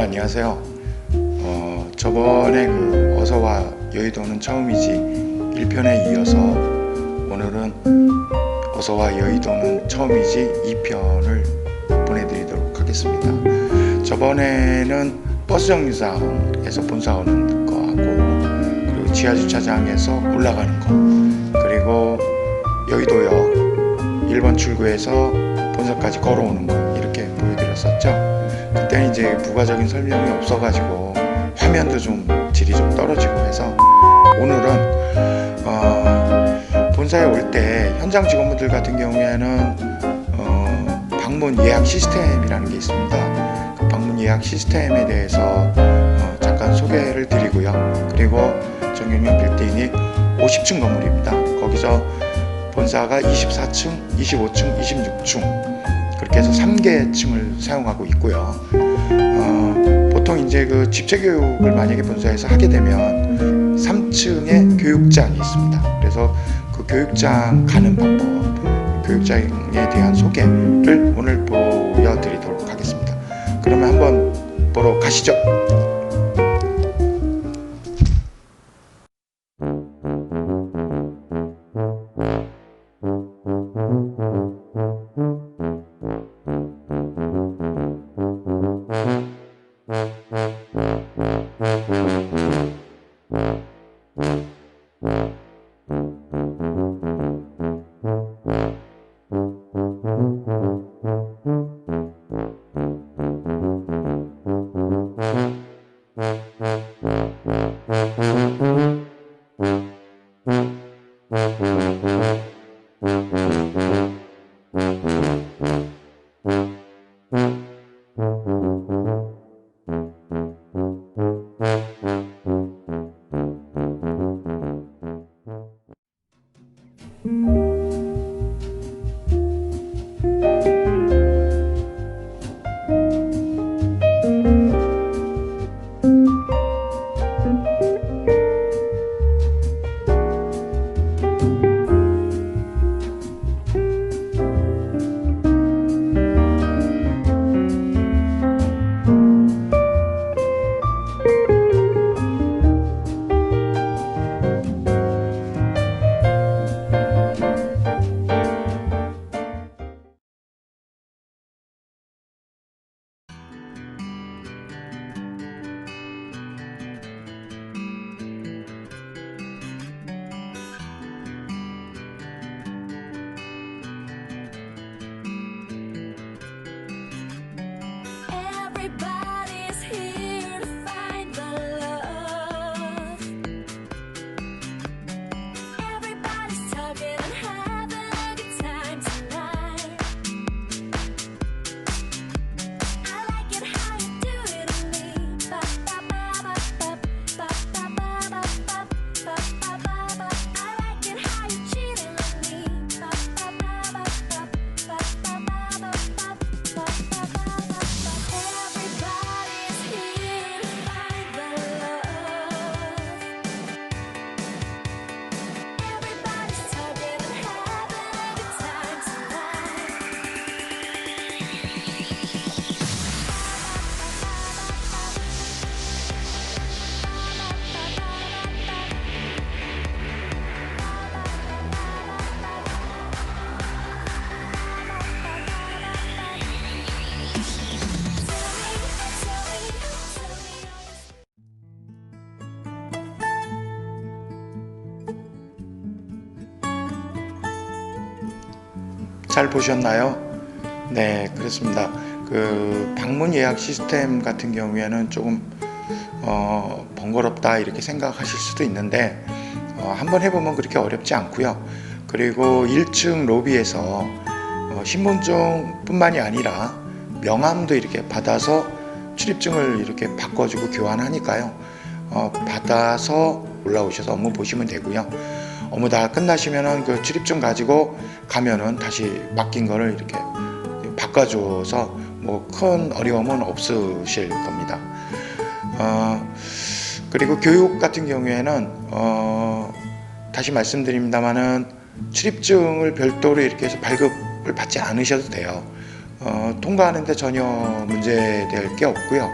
안녕하세요. 어, 저번에 그 어서와 여의도는 처음이지 1편에 이어서 오늘은 어서와 여의도는 처음이지 2편을 보내드리도록 하겠습니다. 저번에는 버스 정류장에서 본사 오는 거 하고 그리고 지하 주차장에서 올라가는 거 그리고 여의도역 1번 출구에서 본사까지 걸어오는 거 이렇게 보여드렸었죠. 그때는 이제 부가적인 설명이 없어가지고 화면도 좀 질이 좀 떨어지고 해서 오늘은 어, 본사에 올 때 현장 직원분들 같은 경우에는 어, 방문 예약 시스템이라는 게 있습니다. 그 방문 예약 시스템에 대해서 어, 잠깐 소개를 드리고요. 그리고 정경련 빌딩이 50층 건물입니다. 거기서 본사가 24층, 25층, 26층 그렇게 해서 3개 층을 사용하고 있고요. 그 집체 교육을 만약에 본사에서 하게 되면 3층에 교육장이 있습니다. 그래서 그 교육장 가는 방법, 교육장에 대한 소개를 오늘 보여드리도록 하겠습니다. 그러면 한번 보러 가시죠. Mm-hmm. 잘 보셨나요? 네, 그렇습니다. 그 방문 예약 시스템 같은 경우에는 조금 어, 번거롭다 이렇게 생각하실 수도 있는데 어, 한번 해보면 그렇게 어렵지 않고요. 그리고 1층 로비에서 어, 신분증뿐만이 아니라 명함도 이렇게 받아서 출입증을 이렇게 바꿔주고 교환하니까요. 어, 받아서 올라오셔서 업무 보시면 되고요. 업무 다 끝나시면은 그 출입증 가지고 가면은 다시 맡긴 거를 이렇게 바꿔줘서 뭐 큰 어려움은 없으실 겁니다. 어, 그리고 교육 같은 경우에는 어, 다시 말씀드립니다만은 출입증을 별도로 이렇게 해서 발급을 받지 않으셔도 돼요. 어, 통과하는데 전혀 문제될 게 없고요.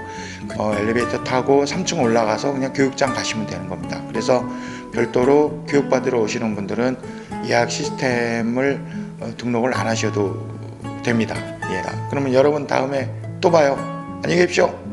어, 엘리베이터 타고 3층 올라가서 그냥 교육장 가시면 되는 겁니다. 그래서 별도로 교육받으러 오시는 분들은 예약 시스템을 어, 등록을 안 하셔도 됩니다. 예. 그러면 여러분 다음에 또 봐요. 안녕히 계십시오.